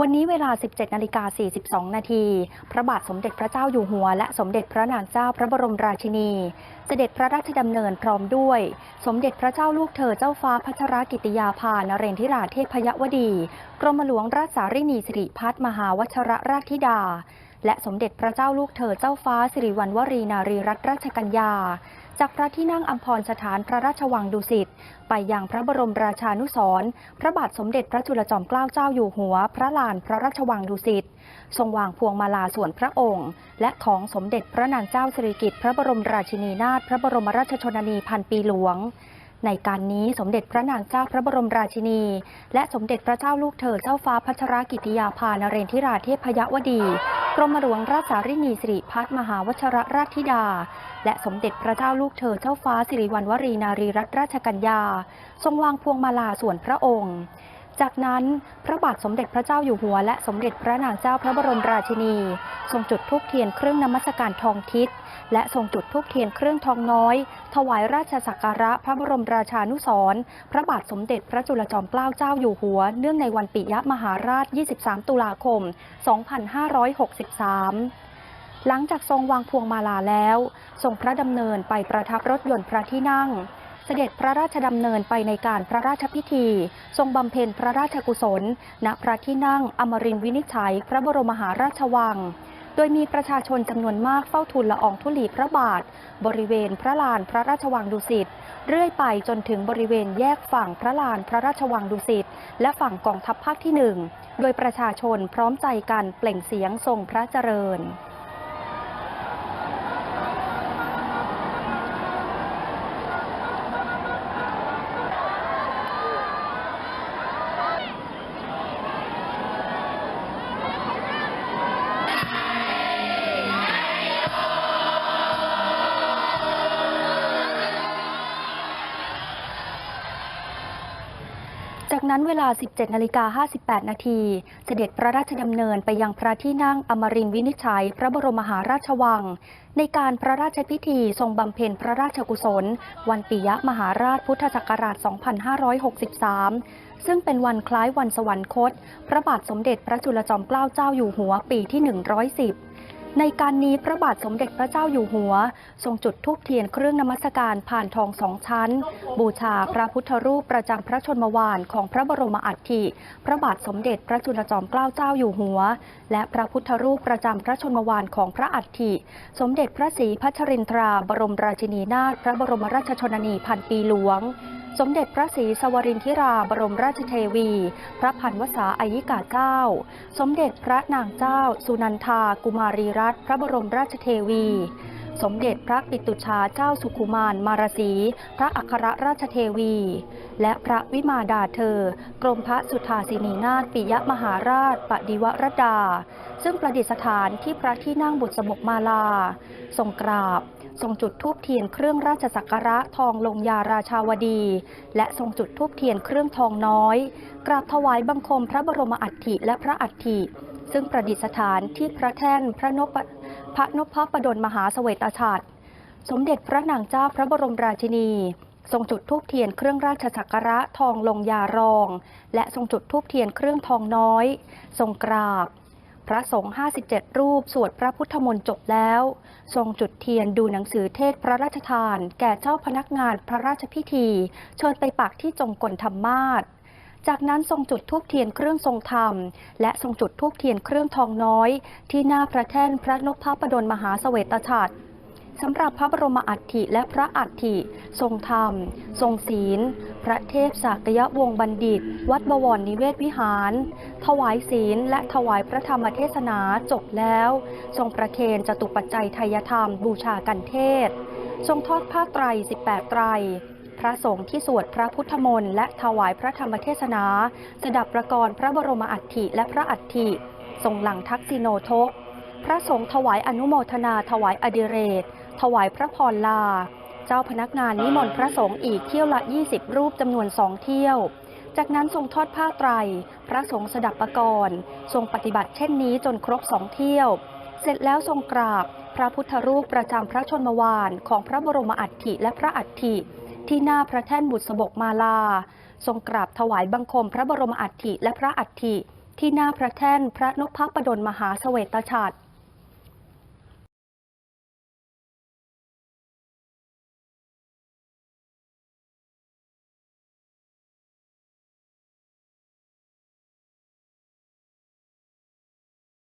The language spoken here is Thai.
วันนี้เวลา 17นาฬิกา42 นาที พระบาทสมเด็จพระเจ้าอยู่หัว และสมเด็จพระนางเจ้าพระบรมราชินี เสด็จพระราชดำเนินพร้อมด้วย สมเด็จพระเจ้าลูกเธอเจ้าฟ้าพัชรกิติยาภานเรนทิราเทพยวดี กรมหลวงราชสารินีสิริพัฒมหาวชรราชธิดา และสมเด็จพระเจ้าลูกเธอเจ้าฟ้าสิริวัณวรีนารีรัตนราชกัญญา จากพระที่นั่งอัมพรสถานพระราชวังดุสิตไปยังพระบรมราชานุสรณ์พระบาทสมเด็จพระจุลจอมเกล้าเจ้าอยู่หัว พระลานพระราชวังดุสิตทรงวางพวงมาลาส่วนพระองค์ และของสมเด็จพระนางเจ้าสิริกิติ์พระบรมราชินีนาถพระบรมราชชนนีพันปีหลวงในการนี้สมเด็จพระนางเจ้าพระบรมราชินี และสมเด็จพระเจ้าลูกเธอเจ้าฟ้าพัชรกิติยาภานเรนทิราเทพยวดี กรมหลวงราชสารินีสิริพัฒมหาวชรราชธิดา และสมเด็จพระเจ้าลูกเธอเจ้าฟ้าสิริวัณวรีนารีรัตนราชกัญญา ทรงวางพวงมาลาส่วนพระองค์ จากนั้นพระบาทสมเด็จพระเจ้าอยู่หัว และสมเด็จพระนางเจ้าพระบรมราชินี ทรงจุดธูปเทียนเครื่องนมัสการทองทิศและทรงจุดธูปเทียนเครื่องทองน้อย ถวายราชสักการะพระบรมราชานุสรพระบาทสมเด็จพระจุลจอมเกล้าเจ้าอยู่หัว เนื่องในวันปิยมหาราช 23 ตุลาคม 2563 หลังจากทรงวางพวงมาลาแล้วทรงพระดำเนินไปประทับรถยนต์พระที่นั่ง เสด็จพระราชดำเนินไปในการพระราชพิธี ทรงบำเพ็ญพระราชกุศล ณพระที่นั่งอมรินทร์วินิจฉัย พระบรมมหาราชวัง โดยมีประชาชนจำนวนมากเฝ้าทูลละอองธุลีพระบาท บริเวณพระลานพระราชวังดุสิตเรื่อยไปจนถึงบริเวณแยกฝั่งพระลานพระราชวังดุสิตและฝั่งกองทัพภาคที่หนึ่งโดยประชาชนพร้อมใจกันเปล่งเสียงทรงพระเจริญ จากนั้นเวลา 17นาฬิกา58 นาที เสด็จพระราชดำเนินไปยังพระที่นั่งอมรินทร์วินิจฉัย พระบรมมหาราชวัง ในการพระราชพิธีทรงบำเพ็ญพระราชกุศล วันปิยมหาราชพุทธศักราช 2563 ซึ่งเป็นวันคล้ายวันสวรรคต พระบาทสมเด็จพระจุลจอมเกล้าเจ้าอยู่หัวปีที่ 110 ในการนี้พระบาทสมเด็จพระเจ้าอยู่หัว ทรงจุดธูปเทียนเครื่องนมัสการผ่านทองสองชั้น บูชาพระพุทธรูปประจำพระชนมวานของพระบรมอัฐิพระบาทสมเด็จพระจุลจอมเกล้าเจ้าอยู่หัว และพระพุทธรูปประจำพระชนมวานของพระอัฐิสมเด็จพระศรีพัชรินทราบรมราชินีนาถพระบรมราชชนนีพันปีหลวง สมเด็จพระศรีสวรินทิราบรมราชเทวี พระพันวษาอายิกาเจ้า สมเด็จพระนางเจ้า สุนันทากุมารีรัตน์พระบรมราชเทวี สมเด็จพระปิตุชาเจ้าสุขุมารมารสี พระอัครราชเทวี และพระวิมาดาเธอ กรมพระสุทธาสินีนาถปิยมหาราชปดิวรดา ซึ่งประดิษฐานที่พระที่นั่งบุตรสมกมาลาทรงกราบ ทรงจุดธูปเทียนเครื่องราชสักการะทองลงยาราชาวดี และทรงจุดธูปเทียนเครื่องทองน้อย กราบถวายบังคมพระบรมอัฐิและพระอัฐิซึ่งประดิษฐานที่พระแท่นพระนพพระนพประดลมหาเสวตฉัตรสมเด็จพระนางเจ้าพระบรมราชินี ทรงจุดธูปเทียนเครื่องราชสักการะทองลงยารอง และทรงจุดธูปเทียนเครื่องทองน้อย ทรงกราบ พระสงฆ์57 รูป สวดพระพุทธมนต์จบแล้ว ทรงจุดเทียนดูหนังสือเทศพระราชทาน แก่เจ้าพนักงานพระราชพิธี เชิญไปปักที่จงกลธรรมาศจากนั้นทรงจุดทูบเทียนเครื่องทรงธรรม และทรงจุดทูบเทียนเครื่องทองน้อย ที่หน้าพระแท่นพระนพประดลมหาเสวตฉัตร สำหรับพระบรมอัฐิและพระอัฐิ ทรงธรรม ทรงศีล พระเทพสากยวงศ์บัณฑิต วัดบวรนิเวศวิหาร ถวายศีลและถวายพระธรรมเทศนาจบแล้ว ทรงประเคนจตุปัจจัยไทยธรรมบูชากันเทศ ทรงทอดผ้าไตร 18 ไตรพระสงฆ์ที่สวดพระพุทธมนต์และถวายพระธรรมเทศนา สดับประกรณ์พระบรมอัฐิและพระอัฐิทรงหลังทักษิโนทก พระสงฆ์ถวายอนุโมทนาถวายอดิเรก ถวายพระพรลา เจ้าพนักงานนิมนต์พระสงฆ์อีกเที่ยวละ 20 รูปจำนวนสองเที่ยว จากนั้นทรงทอดผ้าไตร พระสงฆ์สดับประกรณ์ทรงปฏิบัติเช่นนี้จนครบสองเที่ยว เสร็จแล้วทรงกราบพระพุทธรูปประจำพระชนมวานของพระบรมอัฐิและพระอัฐิที่หน้าพระแท่นบุษบกมาลา ทรงกราบถวายบังคมพระบรมอัฐิและพระอัฐิที่หน้าพระแท่นพระนพประดลมหาเสวตฉัตร